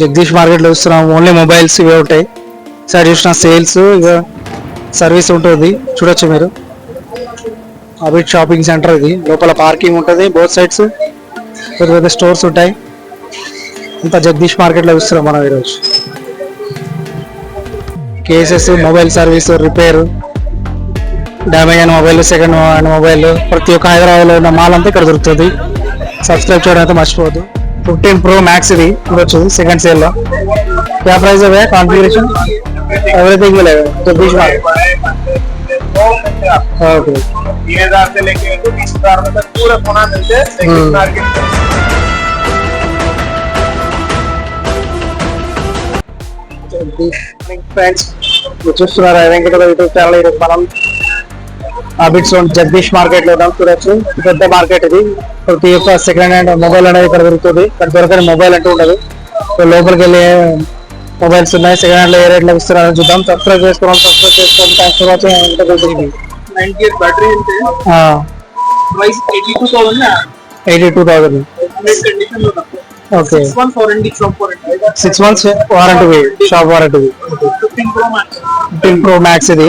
జగదీష్ మార్కెట్లో చూస్తున్నాం. Only mobiles ఇవే ఉంటాయి. సైడ్ చూసిన సేల్స్ ఇక సర్వీస్ ఉంటుంది. చూడొచ్చు మీరు. అబిట్ షాపింగ్ సెంటర్ ఇది. లోపల పార్కింగ్ ఉంటుంది బోత్ సైడ్స్. పెద్ద పెద్ద స్టోర్స్ ఉంటాయి. ఇంత జగదీష్ మార్కెట్లో చూస్తున్నాం మనం ఈరోజు. Cases mobile service repair. Damage అయిన మొబైల్ సెకండ్ హ్యాండ్ మొబైల్. ప్రతి ఒక్క హైదరాబాద్లో ఉన్న మాల్ అంతా ఇక్కడ దొరుకుతుంది. సబ్స్క్రైబ్ చేయడం అయితే మర్చిపోవద్దు. ఫిఫ్టీన్ ప్రో మ్యాక్స్ ఇది ఇప్పుడు సెకండ్ సేల్లో. క్యా ప్రైస్ అవే కాన్ఫిగరేషన్ ఎవ్రీథింగ్ జగదీష్ ఫ్రెండ్స్ చూస్తున్నారా? వెంకట యూట్యూబ్ ఛానల్ మనం బిట్స్ జగదీష్ మార్కెట్లో చూడొచ్చు పెద్ద మార్కెట్ ఇది. ప్రతి ఒక్క సెకండ్ హ్యాండ్ మొబైల్ అనేది ఇక్కడ దొరుకుతుంది. ఇక్కడ దొరకని మొబైల్ అంటూ ఉండదు. లోపలికి వెళ్ళే మొబైల్స్ ఉన్నాయి. సెకండ్ హ్యాండ్లో ఏ రేట్లో ఇస్తున్నారో చూద్దాం. సబ్స్క్రైబ్ చేసుకోవడం సబ్స్క్రైబ్ చేసుకోవాలి thanks for watching eighty two thousand okay six months warranty shop warranty pro max ఇది.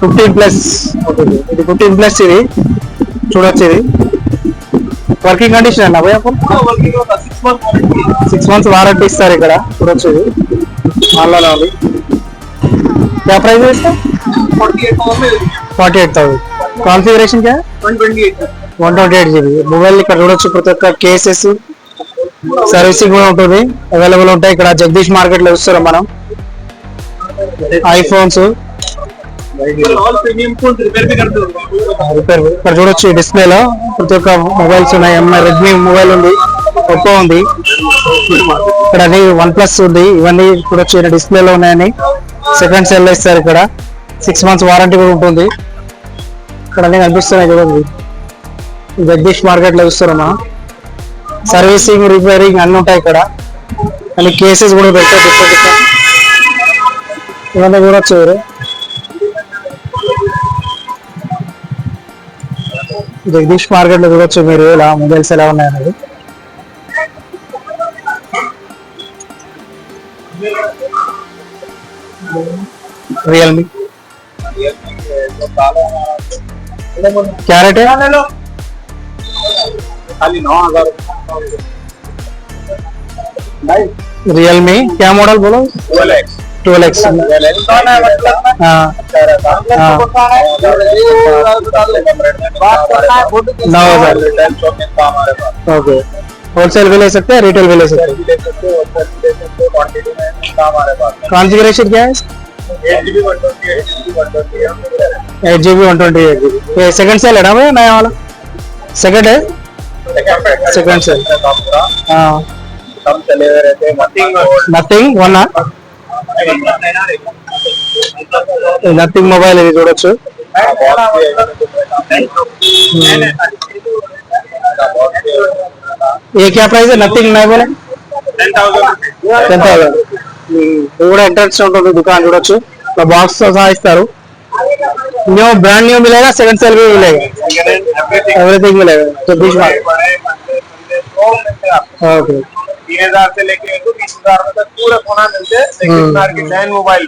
ఫిఫ్టీన్ ప్లస్ ఇది ఫిఫ్టీన్ ప్లస్ ఇది చూడొచ్చు ఇది వర్కింగ్ కండిషన్ అన్న భయ वर्किंग होता six month warranty six months warranty ఇస్తారు ఇక్కడ చూడొచ్చు ఇది ఆన్లైన్ ఉంది क्या प्राइस है इसका forty eight thousand forty eight thousand configuration क्या one twenty eight one twenty eight GB mobile ఇక్కడ చూడొచ్చు ప్రతి ఒక్క కేసెస్ సర్వీసింగ్ కూడా ఉంటుంది అవైలబుల్ ఉంటాయి ఇక్కడ జగదీష్ మార్కెట్ లో చూస్తున్నాం మనం ఐఫోన్స్ ఇక్కడ చూడొచ్చు డిస్ప్లే లో. ప్రతి ఒక్క మొబైల్స్ ఉన్నాయి. ఎంఐ రెడ్మీ మొబైల్ ఉంది. ఒప్పో ఉంది. ఇక్కడ అన్ని వన్ ప్లస్ ఉంది. ఇవన్నీ చూడొచ్చు డిస్ప్లే లో ఉన్నాయని సెకండ్ సెల్ ఇస్తారు ఇక్కడ. సిక్స్ మంత్స్ వారంటీ కూడా ఉంటుంది. ఇక్కడ అన్ని కనిపిస్తున్నాయి చూడండి. జగదీష్ మార్కెట్లో చూస్తున్నాం సర్వీసింగ్ రిపేరింగ్ అన్ని ఉంటాయి ఇక్కడ. మళ్ళీ కేసెస్ కూడా పెట్టారు. డిఫరెంట్ ఇవన్నీ చూడొచ్చు జగదీష్ మార్కెట్ లో చూడొచ్చు మీరు ఇలా మొబైల్స్ ఎలా ఉన్నాయనేది రియల్మీ క్యారెట్ खाली नौ हजार रियलमी क्या मॉडल बोलो ट्वेल्व एक्स नौ हज़ार ओके होलसेल भी ले सकते हैं रिटेल भी ले सकते हैं? कॉन्फ़िगरेशन क्या है? Eight G B one twenty eight. G B ये सेकंड सेल है ना भैया नया वाला? सेकंड है? सेकंड सेल हाँ। हुए रहते हैं నథింగ్ వన్ నథింగ్ మొబైల్ ఇది చూడొచ్చు ये क्या प्राइस है నథింగ్ नहीं बोले టెన్ థౌసండ్ ఇది కూడా ఎంట్రన్స్ ఉంటుంది దుకాణం చూడొచ్చు బాక్స్ తో సహా ఇస్తారు న్యూ బ్రాండ్ న్యూ मिलेगा सेकंड सेल भी मिलेगा एवरीथिंग मिलेगा जगदीश मार्केट ओके तीन हजार से लेके तो बीस हजार तक पूरा सोना मिलते हैं सेकंड हम्म। मार्केट नैन मोबाइल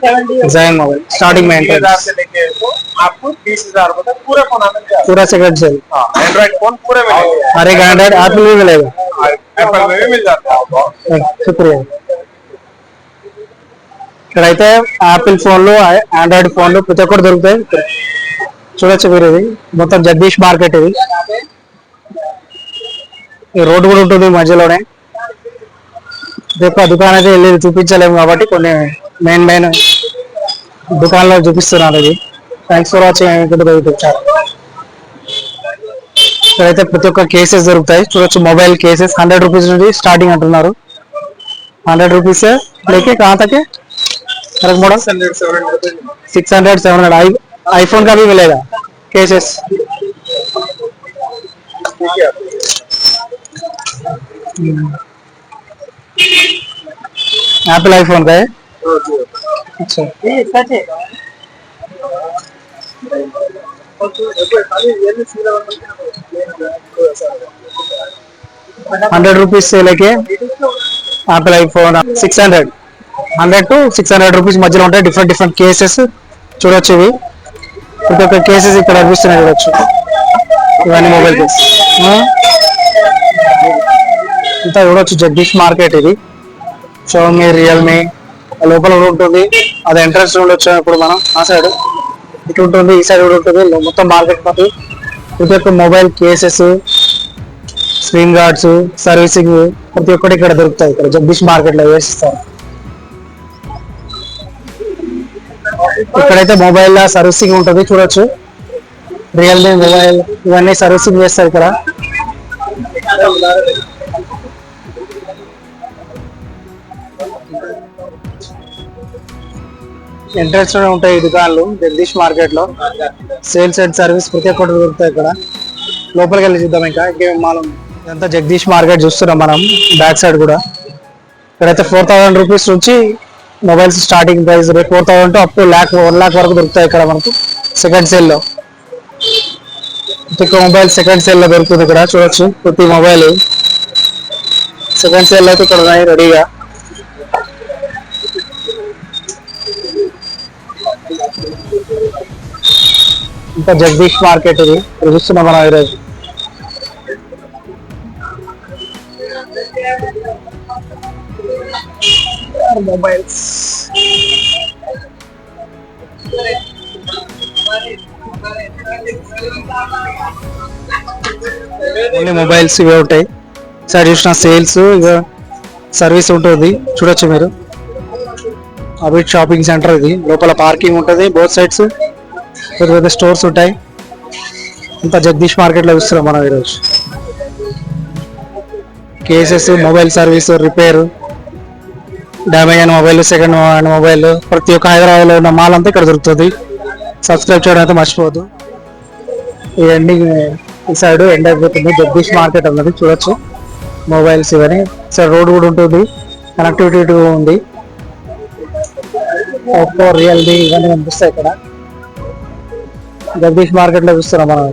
जैन मोबाइल स्टार्टिंग में तीन हजार एंट्रेंस से लेके तो आपको बीस हजार तक पूरा सोना मिल जाएगा पूरा सेकंड सेल हाँ एंड्रॉइड फोन पूरे मिलेंगे हर एक एंड्रॉइड एप्पल भी मिलेगा एप्पल में भी मिल जाता है आपको శుక్రియా ఇక్కడైతే యాపిల్ ఫోన్లు ఆండ్రాయిడ్ ఫోన్లు ప్రతి ఒక్కటి దొరుకుతాయి చూడొచ్చు మీరు ఇది మొత్తం జగదీష్ మార్కెట్ ఇది ఈ రోడ్డు కూడా ఉంటుంది మధ్యలోనే రేపు ఆ దుకాణం అయితే వెళ్ళి చూపించలేము కాబట్టి కొన్ని మెయిన్ మెయిన్ దుకాణంలో చూపిస్తున్నారు ఇది thanks for watching YouTube channel ఇక్కడైతే ప్రతి ఒక్క కేసెస్ దొరుకుతాయి చూడొచ్చు మొబైల్ కేసెస్ హండ్రెడ్ రూపీస్ నుండి స్టార్టింగ్ అంటున్నారు हंड्रेड रुपीज से लेके कहाँ तक है correct model six hundred seven hundred six hundred seven hundred iPhone का भी मिलेगा केसेस एप्पल आईफोन का है अच्छा हंड्रेड रुपीज से लेके Apple iPhone six hundred hundred to six hundred rupees మధ్యలో ఉంటాయి డిఫరెంట్ డిఫరెంట్ కేసెస్ చూడొచ్చు ఇవి ప్రతి ఒక్క కేసెస్ ఇక్కడ కనిపిస్తున్నాయి చూడొచ్చు ఇవన్నీ మొబైల్ కేస్ ఇంత చూడొచ్చు జగదీష్ మార్కెట్ ఇది షోమీ రియల్మీ లోపల కూడా ఉంటుంది. అది ఎంట్రన్స్ ఉండొచ్చు ఇప్పుడు మనం ఆ సైడ్ ఇటు ఉంటుంది ఈ సైడ్ కూడా ఉంటుంది. మొత్తం మార్కెట్ మొత్తం ప్రతి ఒక్క mobile cases screen guards servicing ప్రతి ఒక్కటి ఇక్కడ దొరుకుతాయి. ఇక్కడ జగదీష్ మార్కెట్లో వేసిస్తారు. ఇక్కడైతే మొబైల్ సర్వీసింగ్ ఉంటుంది చూడొచ్చు. రియల్మీ మొబైల్ ఇవన్నీ సర్వీసింగ్ చేస్తారు ఇక్కడ. ఎంట్రెన్స్లోనే ఉంటాయి ఈ దుకాణాలు జగదీష్ మార్కెట్లో. సేల్స్ అండ్ సర్వీస్ ప్రతి ఒక్కటి దొరుకుతాయి ఇక్కడ. లోపలికి వెళ్ళి చూద్దాం ఇంకా. ఇంకేం మాలం ఇదంతా జగదీష్ మార్కెట్ చూస్తున్నాం మనం బ్యాక్ సైడ్ కూడా. ఇక్కడైతే ఫోర్ థౌసండ్ రూపీస్ నుంచి mobiles starting price four thousand to up to lakh one lakh వరకు దొరుకుతాయి ఇక్కడ మనకు సెకండ్ సేల్లో. ప్రతి మొబైల్ సెకండ్ సేల్లో దొరుకుతుంది ఇక్కడ చూడొచ్చు ప్రతి మొబైల్ సెకండ్ సేల్ అయితే ఇక్కడ ఉన్నాయి రెడీగా ఇంకా జగదీష్ మార్కెట్ ఇది. చూస్తున్నాం మనం ఈరోజు. మొబైల్స్ ఓన్లీ మొబైల్స్ ఇవే ఉంటాయి. సైడ్ చూసిన సేల్స్ ఇక సర్వీస్ ఉంటుంది. చూడొచ్చు మీరు. అబిట్ షాపింగ్ సెంటర్ ఇది. లోపల పార్కింగ్ ఉంటుంది. Both sides. పెద్ద పెద్ద స్టోర్స్ ఉంటాయి. ఇంకా జగదీష్ మార్కెట్లో చూస్తున్నాం మనం ఈరోజు. Cases mobile service repair damage అయిన మొబైల్ సెకండ్ హ్యాండ్ మొబైల్ ప్రతి ఒక్క హైదరాబాద్లో ఉన్న మాల్ అంతా ఇక్కడ దొరుకుతుంది. సబ్స్క్రైబ్ చేయడం అయితే మర్చిపోవద్దు. ఈ ఎండింగ్ ఈ సైడ్ ఎండ్ అయిపోతుంది. జగదీష్ మార్కెట్ అన్నది చూడొచ్చు. మొబైల్స్ ఇవన్నీ. సైడ్ రోడ్ కూడా ఉంటుంది. కనెక్టివిటీ ఉంది. ఒప్పో రియల్మీ ఇవన్నీ కనిపిస్తాయి ఇక్కడ. జగదీష్ మార్కెట్లో చూస్తున్నాం మనం